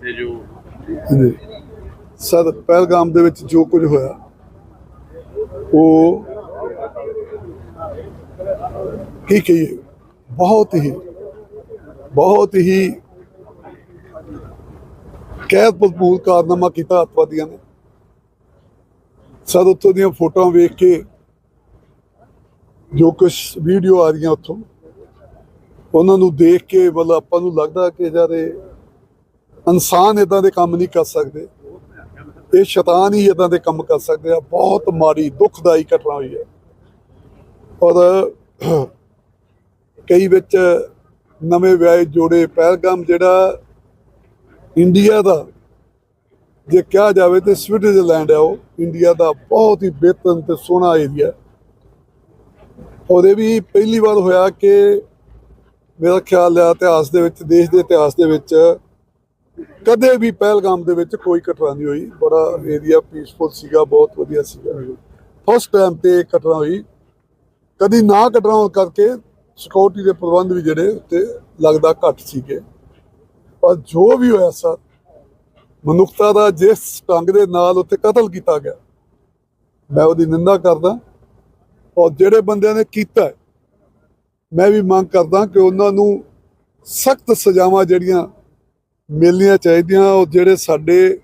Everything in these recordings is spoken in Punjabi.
ਕਿਤੇ ਜੋ ਜੀ ਸਰ, ਪਹਿਲਗਾਮ ਦੇ ਵਿੱਚ ਜੋ ਕੁਝ ਹੋਇਆ, ਉਹ ਕੀ ਕਹੀਏ? ਬਹੁਤ ਹੀ ਬਹੁਤ ਹੀ ਕਹਿਤ ਭਰਪੂਰ ਕਾਰਨਾਮਾ ਕੀਤਾ ਅੱਤਵਾਦੀਆਂ ਨੇ। ਸਰ, ਉੱਥੋਂ ਦੀਆਂ ਫੋਟੋਆਂ ਵੇਖ ਕੇ ਜੋ ਕੁਝ ਵੀਡੀਓ ਆ ਰਹੀਆਂ ਉੱਥੋਂ, ਉਹਨਾਂ ਨੂੰ ਦੇਖ ਕੇ ਮਤਲਬ ਆਪਾਂ ਨੂੰ ਲੱਗਦਾ ਕਿ ਯਾਰ ਇਹ ਇਨਸਾਨ ਇਦਾਂ ਦੇ ਕੰਮ ਨਹੀਂ ਕਰ ਸਕਦੇ। ਇਹ ਸ਼ੈਤਾਨ ਹੀ ਇਦਾਂ ਦੇ ਕੰਮ ਕਰ ਸਕਦੇ ਆ। ਬਹੁਤ ਮਾੜੀ, ਦੁਖਦਾਈ ਘਟਨਾ ਹੋਈ ਹੈ। ਔਰ ਕਈ ਵਿੱਚ ਨਵੇਂ ਵਿਆਹੇ ਜੋੜੇ ਪਹਿਲਗਾਮ ਜਿਹੜਾ ਇੰਡੀਆ ਦਾ, ਜੇ ਕਿਹਾ ਜਾਵੇ ਤੇ ਸਵਿਟਜ਼ਰਲੈਂਡ ਹੈ ਉਹ। ਇੰਡੀਆ ਦਾ ਬਹੁਤ ਹੀ ਬਿਹਤਰ ਤੇ ਸੋਹਣਾ ਏਰੀਆ ਔਰ ਇਹ ਵੀ ਪਹਿਲੀ ਵਾਰ ਹੋਇਆ ਕਿ ਮੇਰਾ ਖਿਆਲ ਹੈ ਇਤਿਹਾਸ ਦੇ ਵਿੱਚ, ਦੇਸ਼ ਦੇ ਇਤਿਹਾਸ ਦੇ ਵਿੱਚ ਕਦੇ ਵੀ ਪਹਿਲਗਾਮ ਦੇ ਵਿੱਚ ਕੋਈ ਘਟਨਾ ਨਹੀਂ ਹੋਈ। ਬੜਾ ਏਰੀਆ ਪੀਸਫੁਲ ਸੀਗਾ, ਬਹੁਤ ਵਧੀਆ ਸੀਗਾ। ਫਸਟ ਟਾਈਮ ਤੇ ਘਟਨਾ ਹੋਈ। ਕਦੀ ਨਾ ਘਟਨਾ ਹੋਣ ਕਰਕੇ ਸਿਕਿਉਰਿਟੀ ਦੇ ਪ੍ਰਬੰਧ ਵੀ ਜਿਹੜੇ ਉੱਤੇ ਲੱਗਦਾ ਘੱਟ ਸੀਗੇ। ਪਰ ਜੋ ਵੀ ਹੋਇਆ ਸਰ, ਮਨੁੱਖਤਾ ਦਾ ਜਿਸ ਢੰਗ ਦੇ ਨਾਲ ਉੱਤੇ ਕਤਲ ਕੀਤਾ ਗਿਆ, ਮੈਂ ਉਹਦੀ ਨਿੰਦਾ ਕਰਦਾ ਔਰ ਜਿਹੜੇ ਬੰਦਿਆਂ ਨੇ ਕੀਤਾ ਮੈਂ ਵੀ ਮੰਗ ਕਰਦਾ ਕਿ ਉਹਨਾਂ ਨੂੰ ਸਖਤ ਸਜ਼ਾਵਾਂ ਜਿਹੜੀਆਂ ਮਿਲਣੀਆਂ ਚਾਹੀਦੀਆਂ, ਉਹ ਜਿਹੜੇ ਸਾਡੇ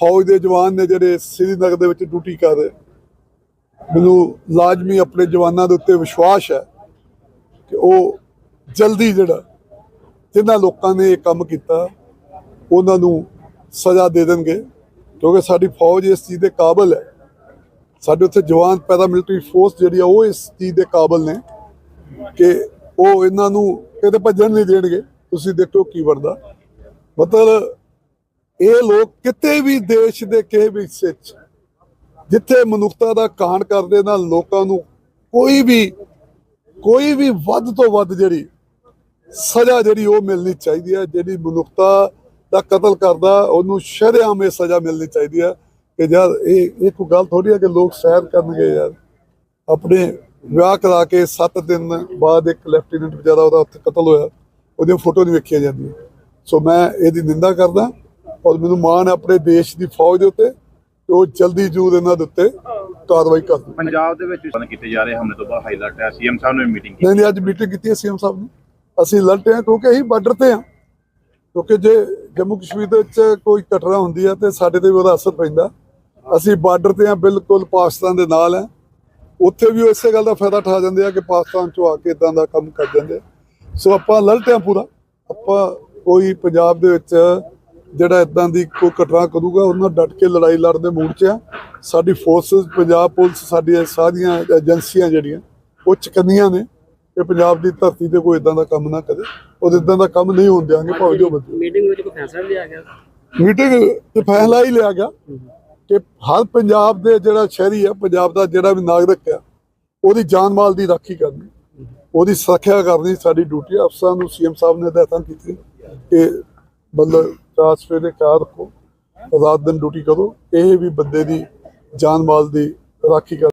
ਫੌਜ ਦੇ ਜਵਾਨ ਨੇ, ਜਿਹੜੇ ਸ੍ਰੀਨਗਰ ਦੇ ਵਿੱਚ ਡਿਊਟੀ ਕਰ ਰਹੇ। ਮੈਨੂੰ ਲਾਜ਼ਮੀ ਆਪਣੇ ਜਵਾਨਾਂ ਦੇ ਉੱਤੇ ਵਿਸ਼ਵਾਸ ਹੈ ਕਿ ਉਹ ਜਲਦੀ ਜਿਹੜਾ ਜਿਨ੍ਹਾਂ ਲੋਕਾਂ ਨੇ ਇਹ ਕੰਮ ਕੀਤਾ, ਉਹਨਾਂ ਨੂੰ ਸਜ਼ਾ ਦੇ ਦੇਣਗੇ। ਕਿਉਂਕਿ ਸਾਡੀ ਫੌਜ ਇਸ ਚੀਜ਼ ਦੇ ਕਾਬਲ ਹੈ। ਸਾਡੇ ਉੱਥੇ ਜਵਾਨ ਪੈਰਾਮਿਲਟਰੀ ਫੋਰਸ ਜਿਹੜੀ ਆ, ਉਹ ਇਸ ਚੀਜ਼ ਦੇ ਕਾਬਲ ਨੇ ਕਿ ਉਹ ਇਹਨਾਂ ਨੂੰ ਕਿਤੇ ਭੱਜਣ ਨਹੀਂ ਦੇਣਗੇ। ਤੁਸੀਂ ਦੇਖੋ ਕੀ ਬਣਦਾ। ਮਤਲਬ ਇਹ ਲੋਕ ਕਿਤੇ ਵੀ ਦੇਸ਼ ਦੇ ਕਿਸੇ ਵੀ ਹਿੱਸੇ 'ਚ ਜਿੱਥੇ ਮਨੁੱਖਤਾ ਦਾ ਕਾਣ ਕਰਦੇ ਨਾਲ ਲੋਕਾਂ ਨੂੰ ਕੋਈ ਵੀ ਕੋਈ ਵੀ ਵੱਧ ਤੋਂ ਵੱਧ ਜਿਹੜੀ ਸਜ਼ਾ ਜਿਹੜੀ ਉਹ ਮਿਲਣੀ ਚਾਹੀਦੀ ਹੈ, ਜਿਹੜੀ ਮਨੁੱਖਤਾ ਦਾ ਕਤਲ ਕਰਦਾ, ਉਹਨੂੰ ਸ਼ਰੇਆਮ ਇਹ ਸਜ਼ਾ ਮਿਲਣੀ ਚਾਹੀਦੀ ਹੈ ਕਿ ਯਾਰ ਇਹ ਇੱਕ ਗੱਲ ਥੋੜੀ ਹੈ ਕਿ ਲੋਕ ਸੈਰ ਕਰਨਗੇ ਯਾਰ। ਆਪਣੇ ਵਿਆਹ ਕਰਾ ਕੇ 7 ਦਿਨ ਬਾਅਦ ਇੱਕ ਲੈਫਟੀਨੈਂਟ ਵਿਚਾਰਾ ਉਹਦਾ ਉੱਥੇ ਕਤਲ ਹੋਇਆ, ਉਹਦੀਆਂ ਫੋਟੋ ਨਹੀਂ ਵੇਖੀਆਂ ਜਾਂਦੀਆਂ। ਸੋ ਮੈਂ ਇਹਦੀ ਨਿੰਦਾ ਕਰਦਾ ਔਰ ਮੈਨੂੰ ਮਾਣ ਹੈ ਆਪਣੇ ਦੇਸ਼ ਦੀ ਫੌਜ ਦੇ ਉੱਤੇ ਕਿ ਉਹ ਜਲਦੀ ਜੂਦ ਇਹਨਾਂ ਦੇ ਉੱਤੇ ਕਾਰਵਾਈ ਕਰ ਪੰਜਾਬ ਦੇ ਵਿੱਚ ਕੀਤੇ ਜਾ ਰਹੇ ਹਮਲੇ ਤੋਂ ਬਾਅਦ ਹਾਈਲਾਈਟ ਹੈ। ਸੀਐਮ ਸਾਹਿਬ ਨੇ ਮੀਟਿੰਗ ਕੀਤੀ। ਨਹੀਂ ਅੱਜ ਮੀਟਿੰਗ ਕੀਤੀ ਹੈ ਸੀਐਮ ਸਾਹਿਬ ਨੇ। ਅਸੀਂ ਲੜਦੇ ਹਾਂ ਕਿਉਂਕਿ ਅਸੀਂ ਬਾਰਡਰ ਤੇ ਹਾਂ। ਕਿਉਂਕਿ ਜੇ ਜੰਮੂ ਕਸ਼ਮੀਰ ਦੇ ਵਿੱਚ ਕੋਈ ਘਟਨਾ ਹੁੰਦੀ ਹੈ ਤੇ ਸਾਡੇ ਤੇ ਵੀ ਉਹਦਾ ਅਸਰ ਪੈਂਦਾ। ਅਸੀਂ ਬਾਰਡਰ ਤੇ ਹਾਂ ਬਿਲਕੁਲ ਪਾਕਿਸਤਾਨ ਦੇ ਨਾਲ ਹੈ। ਉੱਥੇ ਵੀ ਇਸੇ ਗੱਲ ਦਾ ਫਾਇਦਾ ਉਠਾ ਜਾਂਦੇ ਆ ਕਿ ਪਾਕਿਸਤਾਨ ਚੋਂ ਆ ਕੇ ਇਦਾਂ ਦਾ ਕੰਮ ਕਰ ਜਾਂਦੇ ਆ। ਸੋ ਆਪਾਂ ਲੜਦੇ ਹਾਂ ਪੂਰਾ। ਆਪਾਂ ਕੋਈ ਪੰਜਾਬ ਦੇ ਵਿੱਚ ਜਿਹੜਾ ਇਦਾਂ ਦੀ ਕੋਈ ਘਟਨਾ ਕਰੂਗਾ ਉਹਨਾਂ ਡਟ ਕੇ ਲੜਾਈ ਲੜਨ ਦੇ ਮੂਡ 'ਚ ਆ। ਸਾਡੀ ਫੋਰਸਸ ਪੰਜਾਬ ਪੁਲਿਸ ਸਾਡੀਆਂ ਸਾਰੀਆਂ ਏਜੰਸੀਆਂ ਜਿਹੜੀਆਂ ਉਹ ਚਕੰਨੀਆਂ ਨੇ ਕਿ ਪੰਜਾਬ ਦੀ ਧਰਤੀ ਤੇ ਕੋਈ ਇਦਾਂ ਦਾ ਕੰਮ ਨਾ ਕਰੇ। ਉਹ ਇਦਾਂ ਦਾ ਕੰਮ ਨਹੀਂ ਹੋਣ ਦਿਆਂਗੇ ਭਾਵੇਂ ਜੋ ਮਰਜ਼ੀ ਮੀਟਿੰਗ ਵਿੱਚ ਕੋਈ ਫੈਸਲਾ ਲਿਆ ਗਿਆ? ਮੀਟਿੰਗ ਤੇ ਫੈਸਲਾ ਹੀ ਲਿਆ ਗਿਆ ਕਿ ਹਰ ਪੰਜਾਬ ਦੇ ਜਿਹੜਾ ਸ਼ਹਿਰੀ ਆ ਪੰਜਾਬ ਦਾ ਜਿਹੜਾ ਵੀ ਨਾਗਰਿਕ ਆ ਉਹਦੀ ਜਾਨ ਮਾਲ ਦੀ ਰਾਖੀ ਕਰਨੀ ਉਹਦੀ ਸੁਰੱਖਿਆ ਕਰਨੀ ਸਾਡੀ ਡਿਊਟੀ। ਅਫਸਰਾਂ ਨੂੰ ਸੀਐਮ ਸਾਹਿਬ ਨੇ ਹਦਾਇਤਾਂ ਕੀਤੀਆਂ। ਕਿ ਮਤਲਬ ਰਾਤ ਸਵੇਰੇ ਖਿਆਲ ਰੱਖੋ, ਰਾਤ ਦਿਨ ਡਿਊਟੀ ਕਰੋ, ਇਹ ਵੀ ਬੰਦੇ ਦੀ ਜਾਨ ਮਾਲ ਦੀ ਰਾਖੀ ਕਰ